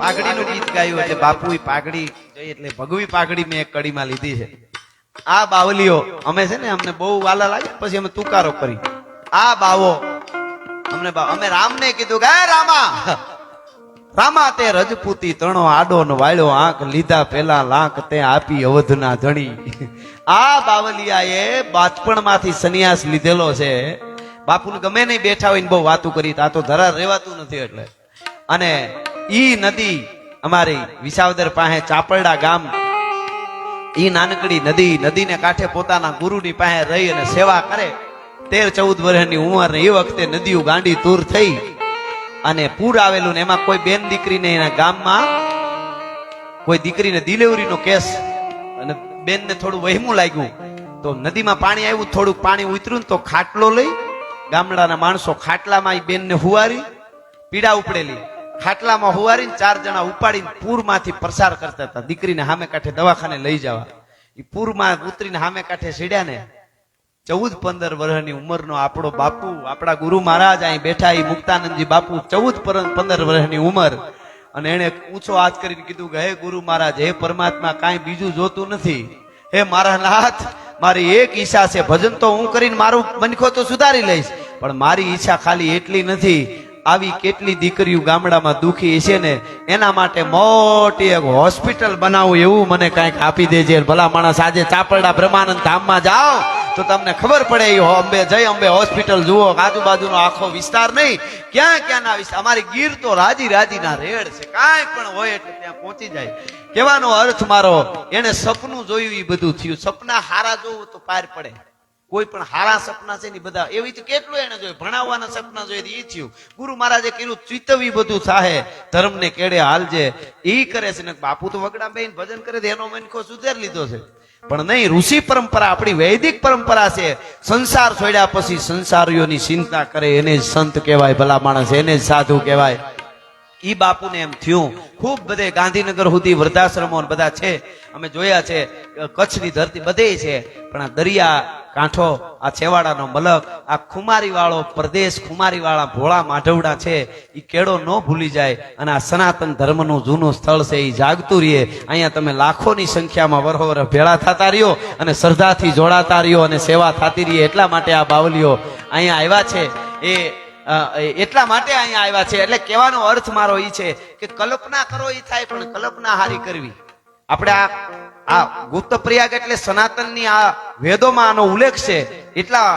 પાઘડીનું ગીત ગાયું એટલે બાપુ પાઘડી જોઈએ એટલે ભગવી પાઘડી મેં એક કડીમાં લીધી છે. આ બાવલીઓ, અમે છે ને અમને બહુ વાલા લાગે પછી અમે તુકારો કરી. આ બાવો, અમને અમે રામને કીધું કે રામા! રામા તે રજપૂતી તણો આડો ને વાળ્યો, આંખ લીધા પેલા લાંક તે આપી અવધના ધણી. આ બાવલિયાએ બાચપણમાંથી સંન્યાસ લીધેલો છે. બાપુને ગમે નહીં બેઠા હોય ને બહુ વાતું કરી આ તો ધરા રહેવાતું નથી એટલે. અને ઈ નદી અમારી વિસાવદર પાસે ચાપરડા ગામ. ઈ નાનકડી નદી, નદીને કાંઠે પોતાના ગુરુની પાસે રહી અને સેવા કરે. તેર ચૌદ વર્ષની ઉંમર એ વખતે નદીઓ ગાંડી દૂર થઈ. અને પૂર આવેલું ને એમાં કોઈ બેન દીકરીને એના ગામમાં કોઈ દીકરીને ડિલિવરીનો કેસ અને બેનને થોડું વહેમું લાગ્યું. તો નદીમાં પાણી આવ્યું, થોડુંક પાણી ઉતર્યું તો ખાટલો લઈ ગામડાના માણસો ખાટલામાં એ બેનને હુવારી, પીડા ઉપડેલી. ખાટલામાં હુવારીને ચાર જણા ઉપાડીને પૂરમાંથી પ્રસાર કરતા હતા. દીકરીને સામે કાંઠે દવાખાને લઈ જવા. એ પૂરમાં ઉતરીને સામે કાંઠે સીડ્યા ને ચૌદ પંદર વર્ષની ઉંમરનો આપણો બાપુ, આપણા ગુરુ મહારાજ અહીં બેઠા એ મુક્તાનંદજી બાપુ ચૌદ પંદર વર્ષની ઉંમર. અને એને ઊંચો હાથ કરીને કીધું કે, હે ગુરુ મહારાજ, હે પરમાત્મા, કાંઈ બીજું જોતું નથી. હે મારા નાથ, મારી એક ઈચ્છા છે. ભજન તો હું કરીને મારું મનખો તો સુધારી લઈશ. પણ મારી ઈચ્છા ખાલી એટલી નથી. આવી કેટલી દીકરીઓ ગામડામાં દુખી છે ને, એના માટે મોટી એક હોસ્પિટલ બનાવું એવું મને કાંઈક આપી દેજે. ભલા માણસ આજે ચાપરડા બ્રહ્માનંદ ધામમાં જાઓ, તો તમને ખબર પડે એ અંબે જય, અંબે હોસ્પિટલ જુઓ. આજુબાજુનો આખો વિસ્તાર નહીં, ક્યાં ક્યાંના વિસ્તાર અમારી ગીર તો રાજી રાજીના રેડ છે. કાંઈ પણ હોય એટલે ત્યાં પહોંચી જાય. કહેવાનો અર્થ મારો, એને સપનું જોયું એ બધું થયું. સપના હારા જોવું તો પાર પડે. કોઈ પણ હારા સપના છે ને બધા, એવી તો કેટલું એને જોયું? ભણાવવાના સપના જોઈએ એ થયું. ગુરુ મહારાજે કીધું, ચિતવી બધું થાહે, ધર્મને કેડે હાલજે. એ કરે છે ને, બાપુ તો વગડા બેન ભજન કરે એનો મનખો સુધેર લીધો છે. પણ નહીં, ઋષિ પરંપરા, આપણી વૈદિક પરંપરા છે. સંસાર છોડ્યા પછી સંસારીઓની ચિંતા કરે, એને જ સંત કહેવાય, ભલા માણસ, એને જ સાધુ કહેવાય. ઈ બાપુને એમ થયું, ખૂબ બધે ગાંધીનગર સુધી વૃદ્ધાશ્રમો બધા છે. અમે જોયા છે કચ્છની ધરતી બધે છે, પણ આ દરિયા કાંઠો, આ છેવાડાનો મલક, આ ખુમારી વાળો પ્રદેશ ખુમારી વાળા ભોળા માઢવડા છે એ કેળો ન ભૂલી જાય અને આ સનાતન ધર્મનું જૂનું સ્થળ છે એ જાગતું રહીએ. અહીંયા તમે લાખોની સંખ્યામાં વરહોવર ભેળા થતા રહ્યો અને શ્રદ્ધાથી જોડાતા રહ્યો અને સેવા થતી રહીએ એટલા માટે આ બાવલીઓ અહીંયા આવ્યા છે. એ એટલા માટે અહીંયા આવ્યા છે. એટલે કહેવાનો અર્થ મારો એ છે કે કલ્પના કરો એ થાય, પણ કલ્પના હારી કરવી. આપણે આ આ ગુપ્ત પ્રયાગ એટલે સનાતનની આ વેદોમાં આનો ઉલ્લેખ છે. એટલા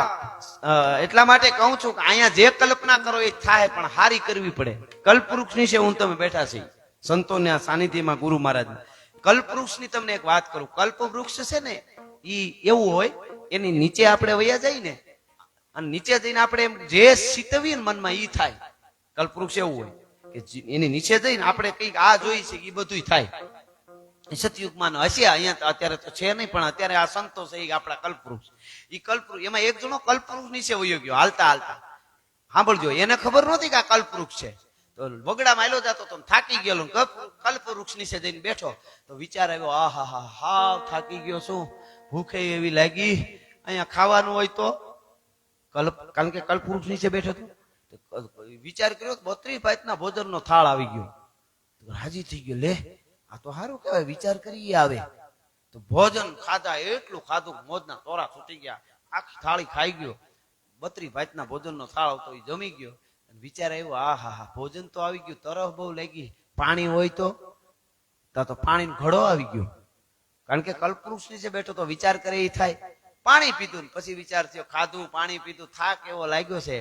એટલા માટે કહું છું કે અહીંયા જે કલ્પના કરો એ થાય, પણ હારી કરવી પડે. કલ્પવૃક્ષની છે હું તમે બેઠા છે સંતોના સાનિધ્યમાં ગુરુ મહારાજ. કલ્પવૃક્ષની તમને એક વાત કરું. કલ્પવૃક્ષ છે ને એ એવું હોય, એની નીચે આપણે વયા જાય ને અને નીચે જઈને આપણે એમ જે શીતવીએ મનમાં ઈ થાય. કલ્પવૃક્ષ એવું હોય કે એની નીચે જઈને આપણે કંઈક આ જોઈ છે એ બધું થાય. એ સતયુગમાં હશે, અહીંયા અત્યારે તો છે નહીં, પણ અત્યારે આ સંતો છે એ આપણા કલ્પવૃક્ષ. એ કલ્પવૃક્ષ, એમાં એક જણો કલ્પવૃક્ષ નીચે વયો ગયો, હાલતા હાલતા. સાંભળજો, એને ખબર નહોતી કે આ કલ્પવૃક્ષ છે. તો વગડા માયલો જતો તો થાકી ગયેલો કલ્પવૃક્ષ નીચે જઈને બેઠો. તો વિચાર આવ્યો આ હા હા હા થાકી ગયો શું ભૂખે એવી લાગી. અહીંયા ખાવાનું હોય તો કલ્પ, કારણ કે કલ્પવૃક્ષ નીચે બેઠો હતો. વિચાર કર્યો બત્રીસ ભાતના ભોજનનો થાળ આવી ગયો. રાજી થઈ ગયો, લે, આ તો સારું કહેવાય, વિચાર કરી આવે. તો ભોજન ખાધા, એટલું ખાધું મોજના તોરા છૂટી ગયા. આખી થાળી ખાઈ ગયો. બત્રી ભાતના ભોજનનો થાળ આવતો એ જમી ગયો. વિચાર આવ્યો આ હા હા ભોજન તો આવી ગયું તરફ બહુ લાગી. પાણી હોય તો? તા તો પાણીનો ઘડો આવી ગયો. કારણ કે કલ્પવૃક્ષ નીચે બેઠો તો વિચાર કરે એ થાય. પાણી પીધું પછી વિચાર થયો, ખાધું, પાણી પીધું, થાક એવો લાગ્યો છે.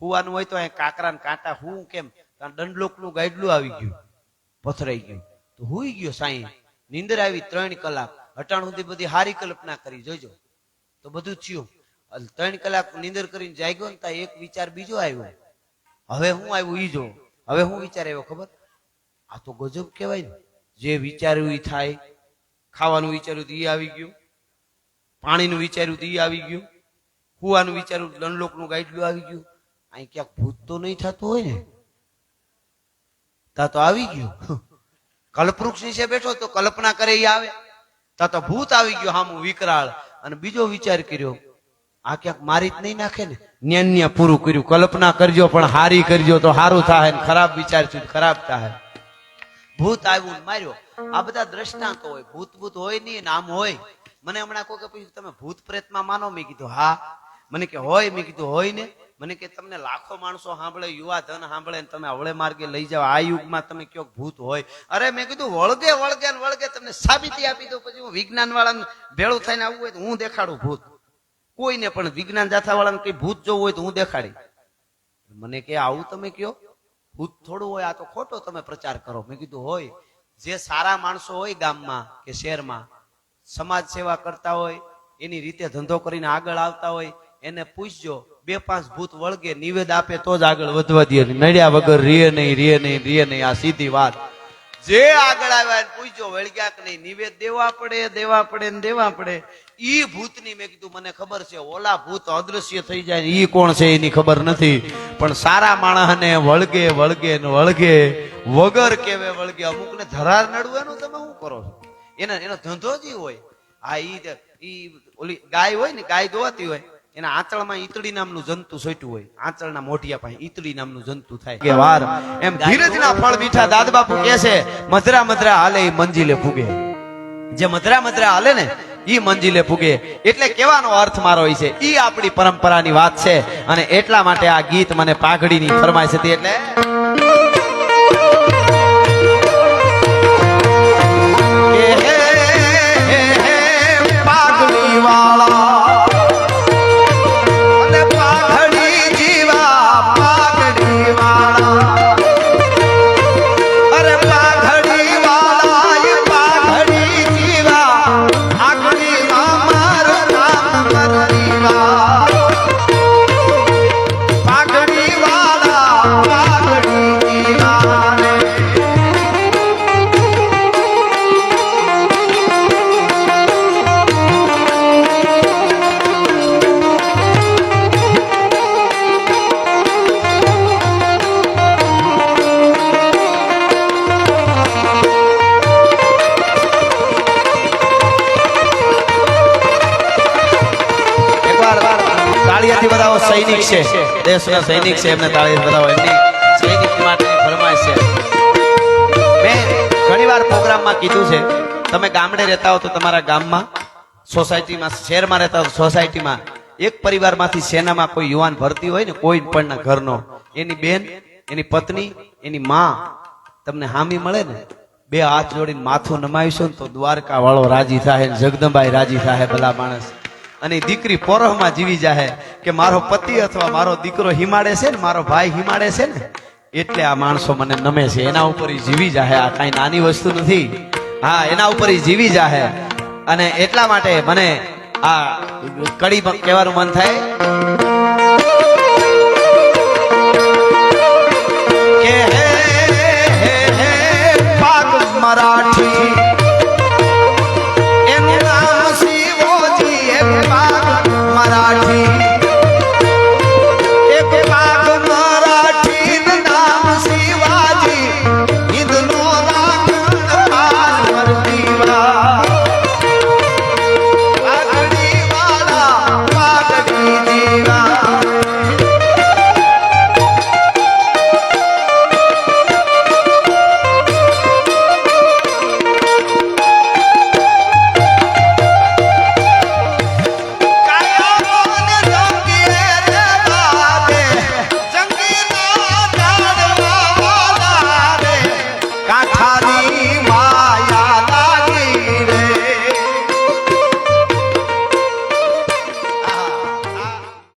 હુવાનું હોય તો અહીં કાંકરા કાંટા હું કેમ? કારણ દંડલોકનું ગાઈડલું આવી ગયું, પથરાઈ ગયું. તો હુઈ ગયો સાઈ. નીંદર આવી ત્રણ કલાક. અટાણ સુધી બધી હારી કલ્પના કરી જોજો તો બધું થયું. ત્રણ કલાક નીંદર કરીને જાગ્યો ને ત્યાં એક વિચાર બીજો આવ્યો. હવે હું આવ્યું ઈ જો હવે હું વિચાર આવ્યો, ખબર? આ તો ગજબ કહેવાય ને. જે વિચાર્યું એ થાય. ખાવાનું વિચાર્યું એ આવી ગયું. પાણીનું વિચાર્યું તો એ આવી ગયું. કુવાનું વિચાર્યું દંડલોકનું ગાઈડલું આવી ગયું. અહીં ક્યાંક ભૂત તો નહીં થતું હોય ને? તા તો આવી ગયું. કલ્પવૃક્ષ નીચે બેઠો તો કલ્પના કરે એ આવે. તા તો ભૂત આવી ગયો હામું વિકરાળ. અને બીજો વિચાર કર્યો, આ ક્યાંક મારી જ નહીં નાખે ને? ન્યાન્ય પૂરું કર્યું. કલ્પના કરજો, પણ હારી કરજો તો સારું થાય ને ખરાબ વિચાર ખરાબ થાય ભૂત આવ્યું માર્યો. આ બધા દ્રષ્ટાંતો હોય. ભૂત ભૂત હોય નહીં નામ હોય. મને હમણાં કોઈ પૂછ્યું તમે ભૂત પ્રેતમાં માનો? મેં કીધું, હા. મને કે, હોય? મેં કીધું, હોય ને. મને કે, તમને લાખો માણસો સાંભળે, યુવા ધન સાંભળે ને તમે અવળે માર્ગે લઈ જાઓ. આ યુગમાં તમે કયો ભૂત હોય. અરે, મેં કીધું, વળગે વળગે ને વળગે તમને સાબિતી આપી દઉં. પછી હું વિજ્ઞાન વાળાને ભેળું થઈને આવવું હોય તો હું દેખાડું ભૂત. કોઈને પણ વિજ્ઞાન જાથા વાળાને કઈ ભૂત જોવું હોય તો હું દેખાડી. મને કે, આવું તમે કયો? ભૂત થોડું હોય, આ તો ખોટો તમે પ્રચાર કરો. મેં કીધું, હોય. જે સારા માણસો હોય ગામમાં કે શહેરમાં સમાજ સેવા કરતા હોય, એની રીતે ધંધો કરીને આગળ આવતા હોય, એને પૂછજો, બે પાંચ ભૂત વળગે, નિવેદ આપે તો જ આગળ વધવા દે. નડ્યા વગર રીએ નહીં રીએ નહીં રીએ નહીં, આ સીધી વાત. જે આગળ આવ્યા પૂછજો, વળગ્યા કે નહીં? નિવેદ દેવા પડે દેવા પડે ને દેવા પડે. ઈ ભૂતની મેં કીધું, મને ખબર છે, ઓલા ભૂત અદૃશ્ય થઈ જાય ઈ કોણ છે એની ખબર નથી. પણ સારા માણસને વળગે વળગે ને વળગે, વગર કેવે વળગે. અમુકને ધરાર નડવાનું તમે શું કરો છો? એના એનો ધંધો જ હોય. હા ઈ ઈ ઓલી ગાય હોય ને ગાય દોવાતી હોય એના આંચળમાં ઈતળી નામનું જંતુ સોટ્યું હોય. આંચળના મોઢિયા પાસે ઈતળી નામનું જંતુ થાય. કે વાર. એમ ધીરજના ફળ મીઠા દાદ બાપુ કહે છે મધરા મધરા હાલે ઈ મંજિલે ફૂગે. જે મધરા મધરા હાલે ને ઈ મંજિલે પૂગે એટલે કેવાનો અર્થ મારો છે ઈ આપણી પરંપરાની વાત છે અને એટલા માટે આ ગીત મને પાઘડીની ફરમાય છે એટલે સૈનિક છે. દેશના સૈનિક છે, એમને તાળી બધાઓ એમની સૈનિક માટેની ફરમાઈશ છે. મેં ઘણીવાર પ્રોગ્રામમાં કીધું છે, તમે ગામડે રહેતા હો તો તમારા ગામમાં, સોસાયટીમાં, શહેરમાં રહેતા હો સોસાયટીમાં, એક પરિવારમાંથી સેનામાં કોઈ યુવાન ભરતી હોય ને, કોઈ પણ ઘરનો, એની બેન, એની પત્ની, એની માં, તમને હામી મળે ને, બે હાથ જોડીને માથું નમાવીશું ને તો દ્વારકા વાળો રાજી થાય જગદંબાઈ રાજી થાય ભલા માણસ. અને દીકરી પોરહમાં જીવી જાહે કે મારો પતિ અથવા મારો દીકરો હિમાડે છે ને, મારો ભાઈ હિમાડે છે ને, એટલે આ માણસો મને નમે છે. એના ઉપર જીવી જાહે. આ કાંઈ નાની વસ્તુ નથી. હા, એના ઉપર જીવી જાહે. અને એટલા માટે મને આ કડી કહેવાનું મન થાય.